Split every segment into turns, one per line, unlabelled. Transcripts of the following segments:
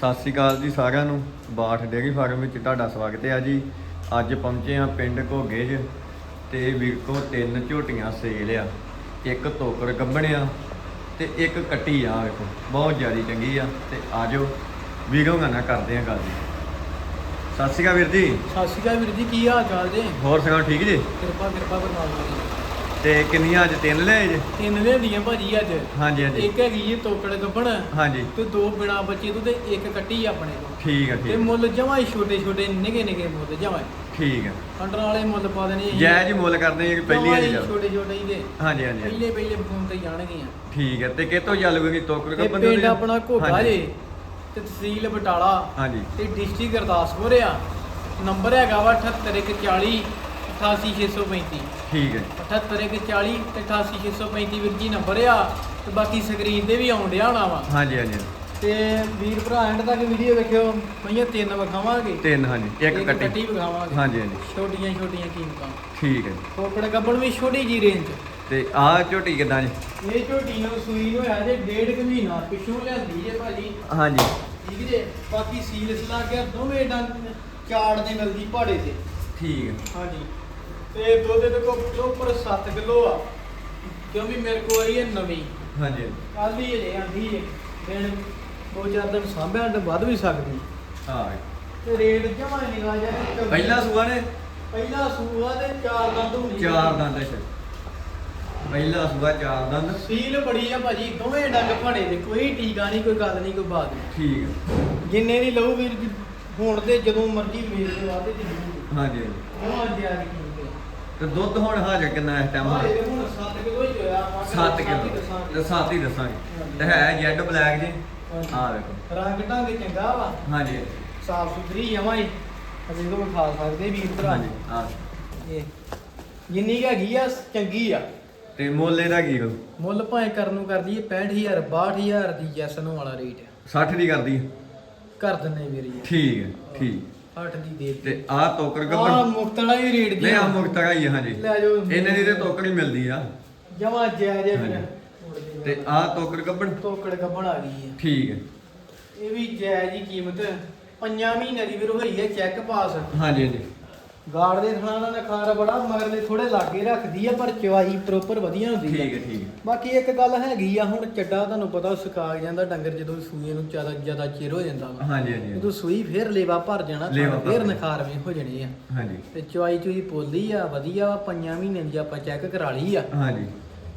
ਸਤਿ ਸ਼੍ਰੀ ਅਕਾਲ ਜੀ ਸਾਰਿਆਂ ਨੂੰ। ਬਾਠ ਡੇਅਰੀ ਫਾਰਮ ਵਿੱਚ ਤੁਹਾਡਾ ਸਵਾਗਤ ਹੈ ਜੀ। ਅੱਜ ਪਹੁੰਚੇ ਹਾਂ ਪਿੰਡ ਘੋਗੇ 'ਚ ਤੇ ਵੀਰ ਕੋ ਤਿੰਨ ਝੋਟੀਆਂ ਸੇਲ ਆ। ਇੱਕ ਤੋਕੜ ਗੱਬਣਿਆ ਤੇ ਇੱਕ ਕੱਟੀ ਆ ਵੇਖੋ ਬਹੁਤ ਜ਼ਿਆਦੀ ਚੰਗੀ ਆ ਤੇ ਆਜੋ ਵੀਰੋਂ ਨਾ ਕਰਦੇ ਆ ਗੱਲ ਜੀ। ਸਤਿ ਸ਼੍ਰੀ ਅਕਾਲ ਵੀਰ ਜੀ।
ਸਤਿ ਸ਼੍ਰੀ ਅਕਾਲ ਵੀਰ ਜੀ ਕੀ ਹਾਲ ਚਾਲ ਜੀ?
ਹੋਰ ਸੁਣਾਓ ਠੀਕ ਜੀ?
ਕਿਰਪਾ ਕਿਰਪਾ ਪਰਮਾਤਮਾ ਦੀ।
ਤੇ ਕਿੰਨੀਆਂ ਅੱਜ? ਤਿੰਨ ਲਿਆਏ ਜੀ?
ਤਿੰਨ ਲਿਆਂਦੀਆਂ ਭਾਜੀ ਅੱਜ।
ਹਾਂਜੀ ਹਾਂਜੀ।
ਇੱਕ ਹੈਗੀ ਜੀ ਤੋਕੜ ਗੱਬਣ
ਹਾਂਜੀ।
ਤੇ ਦੋ ਬਿਨਾ ਬੱਚੇ ਤੋਂ ਤੇ ਇੱਕ ਕੱਟੀ ਆਪਣੇ ਤੋਂ
ਠੀਕ ਆ
ਤੇ
ਠੀਕ
ਮੁੱਲ ਜਮਾਂ ਹੀ ਛੋਟੇ ਛੋਟੇ ਨਿਗੇ ਨਿਗੇ ਮੁੱਲ ਜਮਾਂ।
ਠੀਕ ਆ।
ਕੰਟਰ ਵਾਲੇ ਮੁੱਲ ਪਾ ਦੇਣੇ ਅਸੀਂ।
ਜੈ। ਜੀ ਮੁੱਲ ਕਰਦੇ ਆ ਕਿ ਪਹਿਲੀ ਜਾ
ਛੋਟੇ ਛੋਟੇ ਹੀ ਦੇ
ਹਾਂਜੀ ਹਾਂਜੀ।
ਪਹਿਲੇ ਪਹਿਲੇ ਫੋਨ ਤੇ ਜਾਣਗੇ ਆ
ਠੀਕ ਹੈ ਤੇ ਕਿਤੋਂ ਚੱਲੂਗੀ ਤੋਕੜ
ਤੇ
ਗੱਬਣ
ਪਿੰਡ ਆਪਣਾ ਘੋਗਾ। ਜੇ ਤੇ ਤਹਿਸੀਲ ਬਟਾਲਾ
ਹਾਂਜੀ।
ਤੇ ਡਿਸਟ੍ਰਿਕਟ ਗੁਰਦਾਸਪੁਰ ਆ। ਨੰਬਰ ਹੈਗਾ ਵਾ 78140 88635
ਠੀਕ ਹੈ
78140 ਤੇ 88635 ਵੀਰ ਜੀ ਨੰਬਰ ਆ ਤੇ ਬਾਕੀ ਸਕਰੀਨ ਤੇ ਵੀ ਆਉਣ ਡਿਆ ਹੋਣਾ ਵਾ।
ਹਾਂਜੀ ਹਾਂਜੀ।
ਤੇ ਵੀਰ ਭਰਾ ਐਂਡ ਤੱਕ ਵੀਡੀਓ ਵੇਖਿਓ ਮਈਆਂ ਤਿੰਨ ਵਿਖਾਵਾਂਗੇ।
ਤਿੰਨ ਹਾਂਜੀ ਇੱਕ ਕੱਟੀ।
ਵਿਖਾਵਾਂਗੇ।
ਹਾਂਜੀ ਹਾਂਜੀ।
ਛੋਟੀਆਂ ਛੋਟੀਆਂ ਕੀਮਤਾਂ।
ਠੀਕ ਹੈ।
ਕੋਕੜ ਗੱਬਣ ਵੀ ਛੋਟੀ ਜੀ ਰੇਂਜ
ਤੇ ਆਹ ਝੋਟੀ ਕਿਦਾਂ ਜੀ?
ਇਹ ਝੋਟੀ ਨੂੰ ਸੂਈ ਨੂੰ ਹੋਇਆ ਜੇ ਡੇਢ ਕੁ ਮਹੀਨਾ ਪਿੱਛੋਂ ਲਿਆਂਦੀ ਜੇ ਭਾਜੀ।
ਹਾਂਜੀ।
ਠੀਕ ਜੇ? ਬਾਕੀ ਸੀਲ ਸਲਾ ਗਿਆ ਦੋਵੇਂ ਡੰਗ ਚਾੜ ਦੇ ਮਿਲਦੀ ਪਹਾੜੇ ਤੇ।
ਠੀਕ ਹੈ।
ਹਾਂਜੀ। ਤੇ ਦੁੱਧ ਦੇ ਕੋ ਪ੍ਰੋਪਰ 7 ਕਿਲੋ ਆ। ਕਿਉਂਕਿ ਮੇਰੇ ਕੋਲ ਆਈ ਹੈ ਨਵੀਂ।
ਹਾਂਜੀ।
ਕੱਲ ਹੀ ਅਜੇ ਆਂਦੀ ਹੈ ਦਿਨ ਦੋ ਚਾਰ ਦਿਨ ਸਾਂਭਿਆ ਤੇ ਵੱਧ ਵੀ ਸਕਦੀ।
ਹਾਂ।
ਤੇ ਰੇਟ ਜਮਾ ਨਿਗਾ ਜਾ
ਪਹਿਲਾ ਸੂਆ ਨੇ?
ਪਹਿਲਾ ਸੂਆ ਤੇ ਚਾਰ ਦੰਦ ਹੁੰਦੀ
ਚਾਰ ਦੰਦ ਹੈ ਸ਼ਾਇਦ। ਪਹਿਲਾ ਸੂਆ ਚਾਰ ਦੰਦ।
ਸੀਲ ਬੜੀ ਆ ਭਾਜੀ ਦੋਵੇਂ ਡੰਗ ਫੜੇ ਦੇ ਕੋਈ ਟੀਕਾ ਨਹੀਂ ਕੋਈ ਗੱਲ ਨਹੀਂ ਕੋਈ ਬਾਤ ਨਹੀਂ।
ਠੀਕ ਹੈ
ਜਿੰਨੇ ਦੀ ਲਊ ਵੀਰ ਹੁਣ ਤੇ ਜਦੋਂ ਮਰਜ਼ੀ ਵੇਚ ਦੇ ਵਾਦੇ ਤੇ
ਹਾਂਜੀ।
ਉਹ ਅੱਜ ਆ ਗਈ।
ਤੇ ਦੁੱਧ ਹੁਣ ਹਾਜ਼ਰ ਕਿੰਨਾ ਇਸ ਟਾਈਮ
ਹਾਂ ਇਹ ਹੁਣ 7 ਕਿਲੋ ਹੀ ਹੋਇਆ
7 ਕਿਲੋ। ਤੇ 7 ਹੀ ਦੱਸਾਂਗੇ। ਤੇ ਹੈ ਜੈਡ ਬਲੈਕ ਜੀ। ਆਹ ਵੇਖੋ।
ਰੰਗ ਢੰਗ ਚੰਗਾ ਵਾ।
ਹਾਂਜੀ।
ਸਾਫ਼ ਸੁਥਰੀ ਜਮਾਂ ਹੀ ਅਸੀਂ ਤੋਂ ਖਾ ਸਕਦੇ ਵੀਰ ਭਰਾ।
ਹਾਂਜੀ ਆਹ।
ਇਹ ਜਿੰਨੀ ਕੁ ਹੈਗੀ ਆ ਚੰਗੀ ਆ।
ਤੇ ਮੁੱਲ ਇਹਦਾ ਕੀ ਕਰੂ?
ਮੁੱਲ ਭਾਵੇਂ ਕਰਨ ਨੂੰ ਕਰਦੀ ਏ 65000 62000 ਦੀ ਜੈਸਨ ਵਾਲਾ ਰੇਟ ਆ।
60 ਦੀ ਕਰਦੀ ਹੈ?
ਕਰ ਦਿੰਨੇ ਵੀਰ ਜੀ।
ਠੀਕ ਹੈ ਠੀਕ।
8 ਦੀ ਦੇ
ਤੇ ਆਹ ਤੋਕੜ
ਆ ਵਾਲਾ ਹੀ ਰੇਟ ਦੀ
ਨਹੀਂ ਆ। ਮੁਕਤਰਾ ਹੀ ਹਾਂਜੀ।
ਲੈ ਜਾਓ।
ਇਹਨਾਂ ਦੀ ਤੇ ਤੋਕੜ ਹੀ ਮਿਲਦੀ ਆ।
ਜਮਾ ਜਾਇਜ਼ ਹੈ
ਹਾਂਜੀ।
ਵੀਰ
ਤੇ ਆਹ ਤੋਕੜ ਗੱਬਣ।
ਤੋਕੜ ਗੱਬਣ ਆ ਗਈ ਹੈ
ਠੀਕ ਹੈ
ਇਹ ਵੀ ਜਾਇਜ਼ ਹੀ ਕੀਮਤ। ਪੰਜਾਂ ਮਹੀਨੇ ਦੀ ਵੀਰ ਹੋਈ ਹੈ ਚੈੱਕ ਪਾਸ।
ਹਾਂਜੀ ਹਾਂਜੀ।
ਗਾੜ ਦੇ ਥਣਾ ਦਾ ਨਖਾਰ ਬੜਾ ਮਗਰਲੇ ਥੋੜੇ ਲਾਗੇ ਰੱਖਦੀ ਆ ਪਰ ਚਵਾਈ ਪ੍ਰੋਪਰ ਵਧੀਆ ਹੁੰਦੀ
ਠੀਕ ਹੈ ਠੀਕ ਹੈ
ਬਾਕੀ ਇੱਕ ਗੱਲ ਹੈਗੀ ਆ ਹੁਣ ਚੱਡਾ ਤੁਹਾਨੂੰ ਪਤਾ ਸੁਕਾ ਜਾਂਦਾ ਡੰਗਰ ਜਦੋਂ ਸੂਏ ਨੂੰ ਜ਼ਿਆਦਾ ਜ਼ਿਆਦਾ ਚਿਰ ਹੋ ਜਾਂਦਾ ਵਾ।
ਹਾਂਜੀ ਹਾਂਜੀ।
ਜਦੋਂ ਸੂਈ ਫੇਰ ਲੇਵਾ ਭਰ ਜਾਣਾ
ਲੇਵਾ ਭਰ
ਫੇਰ। ਨਖਾਰਵੇਂ ਹੋ ਜਾਣੇ ਆ।
ਹਾਂਜੀ।
ਤੇ ਚਵਾਈ ਚੂਈ ਪੋਲੀ ਆ ਵਧੀਆ ਵਾ ਪੰਜਾਂ ਮਹੀਨਿਆਂ ਦੀ ਆਪਾਂ ਚੈੱਕ ਕਰਾ ਲਈ ਆ।
ਹਾਂਜੀ।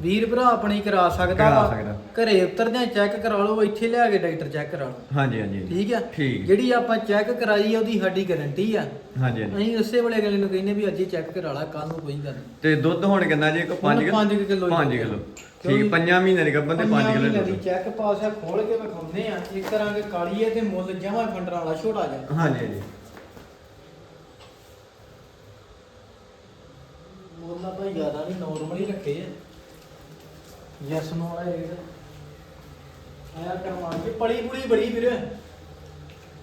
ਵੀਰ ਭਰਾ ਆਪਣੀ ਕਰਾ ਸਕਦਾ
ਕਰਾ
ਵਾ।
ਸਕਦਾ।
ਘਰੇ ਉਤਰਦਿਆਂ ਚੈੱਕ ਕਰਾ ਲਓ ਇੱਥੇ ਲਿਆ ਕੇ ਡਾਕਟਰ ਚੈੱਕ ਕਰਾ ਲਓ।
ਹਾਂਜੀ ਹਾਂਜੀ।
ਠੀਕ ਆ?
ਠੀਕ।
ਜਿਹੜੀ ਆਪਾਂ ਚੈੱਕ ਕਰਾਈ ਆ ਉਹਦੀ ਸਾਡੀ ਗਾਰੰਟੀ ਆ।
ਹਾਂਜੀ ਹਾਂਜੀ।
ਅਸੀਂ ਉਸੇ ਵੇਲੇ ਅਗਲੇ ਨੂੰ ਕਹਿੰਦੇ ਵੀ ਅੱਜ ਹੀ ਚੈੱਕ ਕਰਾ ਲਾ ਕੱਲ ਨੂੰ ਕੋਈ ਗੱਲ ਨਹੀਂ
ਤੇ ਦੁੱਧ ਹੁਣ ਕਿੰਨਾ ਜੀ? ਇੱਕ 5
ਹੁਣ ਪੰਜ ਕੁ ਕਿੱਲੋ ਹੀ
5
ਦੁੱਧ।
ਕਿਲੋ।
ਕਿਉਂਕਿ
ਠੀਕ ਪੰਜਾਂ ਮਹੀਨੇ ਦੀ ਗੱਬਨ ਤੇ 5 ਕਿਲੋ ਦੁੱਧ
ਚੈੱਕ ਪਾਸ ਆ ਖੋਲ ਕੇ ਵਿਖਾਉਂਦੇ ਆ ਇੱਕ ਤਰ੍ਹਾਂ ਦੇ ਕਾਲੀ ਹੈ ਤੇ ਮੁੱਲ ਜਮਾ ਫੰਡਰਾਂ ਵਾਲਾ ਛੋਟਾ ਜਿਹਾ।
ਹਾਂਜੀ ਹਾਂਜੀ।
ਮੁੱਲ ਆਪਾਂ ਜ਼ਿਆਦਾ ਨਹੀਂ ਨਾਰਮਲ ਹੀ ਰੱਖੇ ਆ। ਯੈਸ ਨੋ ਵਾਲਾ ਰੇਟ ਆਇਆ ਕਰਮਾਨ ਦੀ। ਪੜੀ ਪੁੜੀ ਬੜੀ ਵੀਰ।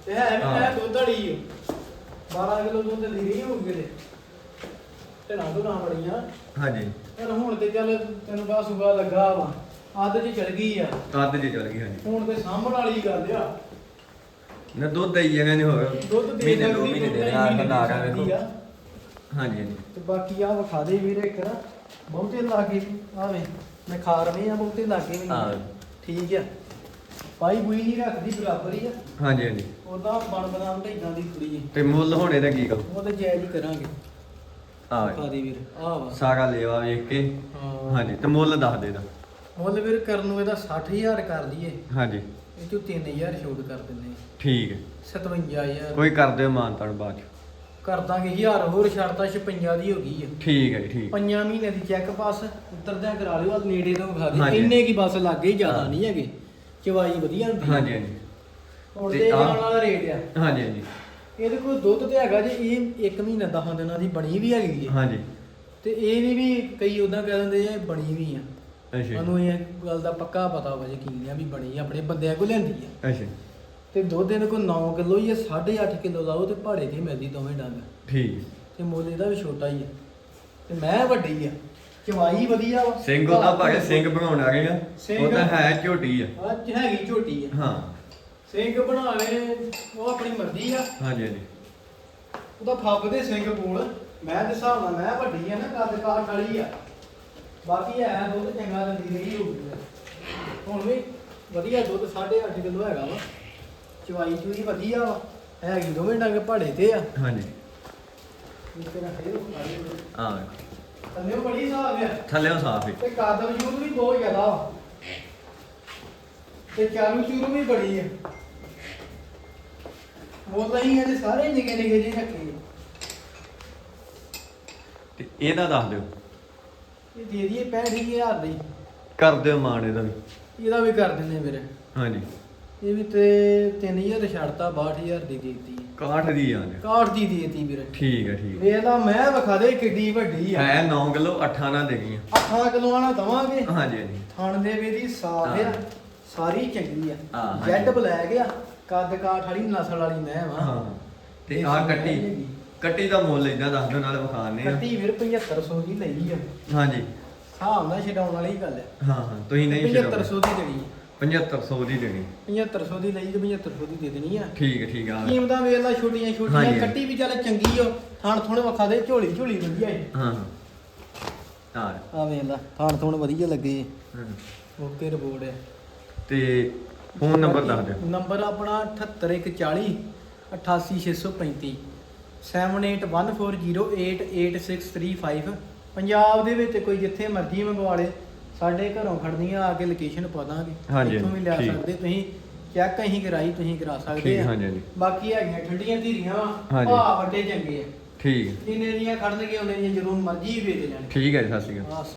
ਤੇ ਹੈ ਵੀ। ਮੈਂ ਦੁੱਧ ਵਾਲੀ। 12 ਕਿਲੋ ਦੁੱਧ ਦੀ ਰਹੀ ਹੋ ਗਏ ਤੇ ਨਾ ਦੁਨਾ ਬੜੀਆਂ
ਹਾਂਜੀ।
ਪਰ ਹੁਣ ਤੇ ਚੱਲ ਤੈਨੂੰ ਬਾ ਸੁਗਾ ਲੱਗਾ ਵਾ। ਅੱਧ ਚ ਚਲ ਗਈ ਆ।
ਕੱਦ ਜੀ ਚਲ ਗਈ ਹਾਂਜੀ।
ਹੁਣ ਤੇ ਸਾਂਭਣ ਵਾਲੀ ਗੱਲ ਆ।
ਨਾ ਦੁੱਧ ਦਈ ਜਗ੍ਹਾ ਨਹੀਂ ਹੋਗਾ
ਦੁੱਧ ਦੇ
ਮਹੀਨੇ ਦੋ ਮਹੀਨੇ ਨਾਲ ਬਣਾ ਕੇ ਵੇਖੋ। ਹਾਂਜੀ
ਤੇ ਬਾਕੀ ਆ ਵਿਖਾ ਦੇ ਵੀਰੇ ਇੱਕ। ਨਾ ਬਹੁਤੇ ਲਾਗੇ ਆਵੇਂ ਮੈਂ ਖਾਰਵੇਂ ਆ ਬਹੁਤੇ ਲਾਗੇ ਵੀ
ਹਾਂ।
ਠੀਕ ਆ। ਪਾਈ ਬੂਈ ਨਹੀਂ ਰੱਖਦੀ ਬਰਾਬਰ ਹੀ ਆ।
ਹਾਂਜੀ ਹਾਂਜੀ।
ਉਹਦਾ ਬਣ ਬਨਾਮ ਢੇਡਾਂ ਦੀ ਕੁੜੀ ਹੈ
ਤੇ ਮੁੱਲ ਹੁਣ ਇਹਦਾ ਕੀ ਕਰੂ
ਉਹ ਤੇ ਜਾਇਜ਼ ਹੀ ਕਰਾਂਗੇ।
ਆ
ਵਿਖਾ ਦੇ ਵੀਰ ਆ ਵਾ।
ਸਾਰਾ ਲੇਵਾ ਵੇਖ ਕੇ।
ਹਾਂ।
ਹਾਂਜੀ ਤੇ ਮੁੱਲ ਦੱਸ ਦੇ ਦਾ
ਮੁੱਲ ਵੀਰ ਕਰਨ ਨੂੰ ਇਹਦਾ 60000 ਕਰ ਦਈਏ।
ਹਾਂਜੀ।
ਇਹ ਚੋਂ 3000 ਛੋਟ ਕਰ ਦਿੰਦੇ
ਠੀਕ ਹੈ।
57000
ਕੋਈ ਕਰ ਦਿਓ ਬਾਅਦ ਚ।
ਕਰ ਦਾਂਗੇ 1000 ਹੋਰ ਛੱਡਤਾ 56 ਦੀ ਹੋ ਗਈ ਆ।
ਠੀਕ ਹੈ ਜੀ, ਠੀਕ।
ਪੰਜਾਂ ਮਹੀਨੇ ਦੀ ਚੈੱਕ ਪਾਸ ਉਤਰਦਿਆਂ ਕਰਾ ਲਿਓ ਆ ਨੇੜੇ ਤੋਂ ਵਿਖਾ ਦੇ
ਹਾਂਜੀ।
ਇੰਨੇ ਕੀ ਬਸ ਲੱਗੇ ਹੀ ਜ਼ਿਆਦਾ। ਨਹੀਂ ਹੈਗੇ। ਚਵਾਈ ਵਧੀਆ ਹੁੰਦੀ ਹੈ।
ਹਾਂਜੀ ਹਾਂਜੀ।
ਹੁਣ
ਤੇ
ਤੇ
ਆਹ-
ਵਾਲਾ ਰੇਟ ਆ।
ਹਾਂਜੀ ਹਾਂਜੀ।
ਇਹਦੇ ਕੋਲ ਦੁੱਧ ਤੇ ਹੈਗਾ ਜੇ ਇਹ 1 ਮਹੀਨਾ 10 ਦਿਨਾਂ ਦੀ ਬਣੀ ਵੀ ਹੈਗੀ ਹੈ
ਹਾਂਜੀ।
ਤੇ ਇਹ ਵੀ ਵੀ ਕਈ ਉਦਾਂ ਕਹਿ ਦਿੰਦੇ ਆ ਇਹ ਬਣੀ ਵੀ ਆ।
ਅੱਛਾ
ਸਾਨੂੰ ਇਹ ਗੱਲ ਦਾ ਪੱਕਾ ਪਤਾ ਵਾ ਯਕੀਨ ਆ ਵੀ ਬਣੀ ਆ, ਆਪਣੇ ਬੰਦਿਆਂ ਕੋਲ ਲੈਂਦੀ ਆ।
ਅੱਛਾ
ਤੇ ਦੁੱਧ ਇਹਦੇ ਕੋਲ 9 ਕਿਲੋ ਹੀ ਆ 8.5 ਕਿਲੋ ਲਾਓ ਤੇ ਭਾੜੇ ਤੇ ਮਿਲਦੀ ਦੋਵੇਂ ਡੰਗ।
ਠੀਕ। ਹੈ।
ਤੇ ਮੁੱਲ ਇਹਦਾ ਵੀ ਛੋਟਾ ਹੀ ਆ। ਤੇ ਮੈਂ ਵੱਡੀ ਆ ਚਵਾਈ ਵਧੀਆ ਵਾ।
ਸਿੰਘ ਉਹਦਾ ਭਾਵੇਂ ਸਿੰਘ ਬਣਾਉਣ ਆ ਗਏ ਆ
ਸਿੰਘ-
ਉਹ ਤਾਂ ਹੈ ਝੋਟੀ ਆ।
ਅੱਜ ਹੈਗੀ ਝੋਟੀ ਆ।
ਹਾਂ।
ਸਿੰਘ ਬਣਾਵੇ ਉਹ ਆਪਣੀ ਮਰਜ਼ੀ ਆ।
ਹਾਂਜੀ ਹਾਂਜੀ।
ਉਹਦਾ ਫੱਬ ਦੇ ਸਿੰਘ ਕੋਲ। ਮੈਂ ਦੇ ਹਿਸਾਬ ਨਾਲ ਮੈਂ ਵੱਡੀ ਆ ਨਾ ਕੱਦ ਕਾਠ ਵਾਲੀ ਆ। ਬਾਕੀ ਹੈ ਦੁੱਧ ਚੰਗਾ ਦਿੰਦੀ ਰਹੀ ਹੋਊਗੀ। ਹੁਣ ਵੀ ਵਧੀਆ ਦੁੱਧ 8.5 ਕਿਲੋ ਹੈਗਾ ਵਾ। ਚਵਾਈ ਚੂਈ ਵਧੀਆ ਵਾ। ਹੈਗੀ ਦੋਵੇਂ ਡੰਗ ਪਹਾੜੇ ਤੇ ਆ।
ਹਾਂਜੀ।
ਨਾ ਫੇਰ
ਆ
ਥੱਲੇ ਬੜੀ ਹਿਸਾਬ ਆ।
ਥੱਲੇੋਂ ਸਾਫ਼ ਹੀ
ਤੇ ਕੱਦ ਵਜੂਦ ਵੀ ਬਹੁਤ ਜ਼ਿਆਦਾ ਵਾ। ਤੇ ਚਾਲੂ ਚੂਰੂ ਵੀ ਬੜੀ ਆ। ਉਹ ਨਹੀਂ ਇਹਦੇ ਸਾਰੇ ਨਿੱਕੇ ਨਿੱਕੇ ਜਿਹੇ ਰੱਖੇ ਆ।
ਤੇ ਇਹਦਾ ਦੱਸ ਦਿਓ।
ਇਹ ਦੇ ਦਈਏ 65000 ਦੀ।
ਕਰ ਦਿਓ ਮਾਣ ਇਹਦਾ ਵੀ।
ਇਹਦਾ ਵੀ ਕਰ ਦਿੰਦੇ ਵੀਰੇ
ਹਾਂਜੀ।
ਇਹ ਵੀ ਤੇ 3000 ਛੱਡਤਾ 62000 ਦੀ ਦੇਤੀ।
ਕਾਠ ਦੀ ਆਂਦੇ
ਕਾਠ ਦੀ ਦੇਤੀ ਵੀਰੇ।
ਠੀਕ ਹੈ ਠੀਕ
ਲਾ ਮੈਂ ਵਿਖਾ ਦੇ ਕਿੱਡੀ ਵੱਡੀ ਆ।
ਹੈ 9 ਕਿਲੋ 8 ਨਾ ਦੇਣੀਆਂ
8 ਕਿਲੋ ਵਾਲਾ ਦਵਾਂਗੇ।
ਹਾਂਜੀ ਹਾਂਜੀ।
ਥਣ ਦੇ ਵੀ ਦੀ ਸਾਫ਼ ਆ। ਸਾਰੀ ਚੰਗੀ ਆ।
ਹਾਂ।
ਜੈਡ ਬਲੈਕ ਆ। ਕੱਦ ਕਾਠ ਵਾਲੀ ਨਸਲ ਵਾਲੀ ਮੈਂ ਵਾ।
ਹਾਂ। ਤੇ ਆ ਕੱਟੀ। ਕੱਟੀ ਦਾ ਮੁੱਲ ਇਦਾਂ ਦੱਸ ਦਿਓ ਨਾਲ ਵਿਖਾਣੇ ਆ।
ਕੱਟੀ ਵੀਰ 7500 ਦੀ ਲਈ ਆ।
ਹਾਂਜੀ।
ਹਿਸਾਬ ਨਾਲ ਛਡਾਉਣ ਵਾਲੀ ਗੱਲ ਹੈ
ਹਾਂ ਹਾਂ। ਤੁਸੀਂ ਨਹੀਂ
7500 ਦੀ ਦੇਣੀ
7500 ਦੀ ਦੇਣੀ।
7500 ਦੀ ਲਈ ਤੇ 7500 ਦੀ ਦੇ ਦੇਣੀ ਆ।
ਠੀਕ ਹੈ ਠੀਕ ਆ।
ਕੀਮਤਾਂ ਵੇਖ ਲਾ ਛੋਟੀਆਂ ਛੋਟੀਆਂ
ਹਾਂਜੀ।
ਕੱਟੀ ਵੀ ਚੱਲ ਚੰਗੀ ਓ। ਥਣ ਥੋੜੇ ਵਖਾ ਦੇ ਝੋਲੀ ਝੋਲੀ ਵਧੀਆ ਏ।
ਹਾਂ ਹਾਂ। ਆ
ਆ ਵੇਖ ਲਾ ਥਣ ਥੋੜ ਵਧੀਆ ਲੱਗੇ।
ਹਾਂ।
ਓਕੇ ਰਿਪੋਰਟ ਹੈ
ਤੇ ਫੋਨ ਨੰਬਰ ਦੱਸ ਦਿਓ।
ਨੰਬਰ ਆਪਣਾ 78140 88635 7814088635 ਪੰਜਾਬ ਦੇ ਵਿੱਚ ਕੋਈ ਜਿੱਥੇ ਮਰਜ਼ੀ ਮੰਗਵਾ ਲੇ। ਸਾਡੇ ਘਰੋਂ ਖੜਨੀਆਂ ਆ ਕੇ ਲੋਕੇਸ਼ਨ ਪਾ ਦਾਂਗੇ।
ਹਾਂਜੀ,
ਇੱਥੋਂ ਵੀ ਲਿਆ
ਠੀਕ।
ਸਕਦੇ ਤੁਸੀਂ ਚੈੱਕ ਅਸੀਂ ਕਰਾਈ ਤੁਸੀਂ ਕਰਾ ਸਕਦੇ
ਠੀਕ
ਆ।
ਹਾਂਜੀ ਹਾਂਜੀ।
ਬਾਕੀ ਹੈਗੀਆਂ ਠੰਡੀਆਂ ਧੀਰੀਆਂ
ਹਾਂਜੀ।
ਭਾ ਵੱਡੇ ਚੰਗੇ ਆ।
ਠੀਕ।
ਜਿੰਨੇ ਦੀਆਂ ਖੜਨਗੇ ਉਹਨੇ ਦੀਆਂ ਜਦੋਂ ਮਰਜ਼ੀ ਵੇਚ ਲੈਣ
ਠੀਕ ਹੈ ਜੀ ਸਤਿ ਸ਼੍ਰੀ ਅਕਾਲ।
ਆਹ